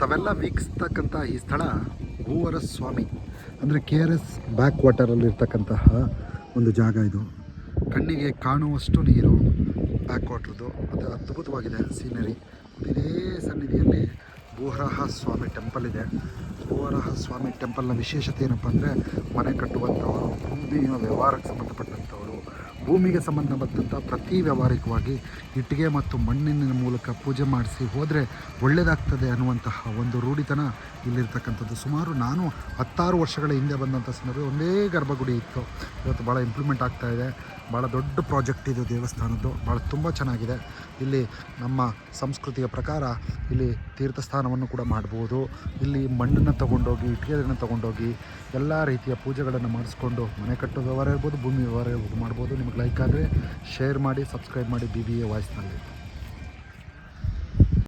ತಾವೆಲ್ಲ ವೀಕ್ಷಿಸ್ತಕ್ಕಂಥ ಈ ಸ್ಥಳ ಭೂವರ ಸ್ವಾಮಿ ಅಂದರೆ ಕೆ ಆರ್ ಎಸ್ ಬ್ಯಾಕ್ ವಾಟರಲ್ಲಿರ್ತಕ್ಕಂತಹ ಒಂದು ಜಾಗ ಇದು. ಕಣ್ಣಿಗೆ ಕಾಣುವಷ್ಟು ನೀರು ಬ್ಯಾಕ್ ವಾಟ್ರದ್ದು ಅದು ಅದ್ಭುತವಾಗಿದೆ ಸೀನರಿ. ಇದೇ ಸನ್ನಿಧಿಯಲ್ಲಿ ಭೂವರಹ ಸ್ವಾಮಿ ಟೆಂಪಲ್ ಇದೆ. ಭೂವರಹ ಸ್ವಾಮಿ ಟೆಂಪಲ್ನ ವಿಶೇಷತೆ ಏನಪ್ಪ ಅಂದರೆ ಮನೆ ಕಟ್ಟುವಂಥವರು, ಭೂಮಿಯ ವ್ಯವಹಾರಕ್ಕೆ ಸಂಬಂಧಪಟ್ಟಂಥವರು ಭೂಮಿಗೆ ಸಂಬಂಧಪಟ್ಟಂಥ ಪ್ರತಿ ವ್ಯವಹಾರಿಕವಾಗಿ ಇಟ್ಟಿಗೆ ಮತ್ತು ಮಣ್ಣಿನ ಮೂಲಕ ಪೂಜೆ ಮಾಡಿಸಿ ಹೋದರೆ ಒಳ್ಳೆಯದಾಗ್ತದೆ ಅನ್ನುವಂತಹ ಒಂದು ರೂಢಿತನ ಇಲ್ಲಿರ್ತಕ್ಕಂಥದ್ದು. ಸುಮಾರು ನಾನು ಹತ್ತಾರು ವರ್ಷಗಳ ಹಿಂದೆ ಬಂದಂಥ ಸಂದರ್ಭ ಒಂದೇ ಗರ್ಭಗುಡಿ ಇತ್ತು. ಇವತ್ತು ಭಾಳ ಇಂಪ್ಲಿಮೆಂಟ್ ಆಗ್ತಾ ಇದೆ. ಭಾಳ ದೊಡ್ಡ ಪ್ರಾಜೆಕ್ಟ್ ಇದು ದೇವಸ್ಥಾನದ್ದು. ಭಾಳ ತುಂಬ ಚೆನ್ನಾಗಿದೆ. ಇಲ್ಲಿ ನಮ್ಮ ಸಂಸ್ಕೃತಿಯ ಪ್ರಕಾರ ಇಲ್ಲಿ ತೀರ್ಥಸ್ಥಾನವನ್ನು ಕೂಡ ಮಾಡ್ಬೋದು. ಇಲ್ಲಿ ಮಣ್ಣನ್ನು ತೊಗೊಂಡೋಗಿ ಇಟ್ಟಿಗೆಗಳನ್ನು ತೊಗೊಂಡೋಗಿ ಎಲ್ಲ ರೀತಿಯ ಪೂಜೆಗಳನ್ನು ಮಾಡಿಸ್ಕೊಂಡು ಮನೆ ಕಟ್ಟೋ ವ್ಯವಹಾರ ಇರ್ಬೋದು, ಭೂಮಿ ವ್ಯವಹಾರ ಇರ್ಬೋದು ಮಾಡ್ಬೋದು. ನಿಮಗೆ ಲೈಕ್ ಆದರೆ ಶೇರ್ ಮಾಡಿ ಸಬ್ಸ್ಕ್ರೈಬ್ ಮಾಡಿ ಬಿ ಬಿ ಎ ವಾಯ್ಸ್ನಲ್ಲಿ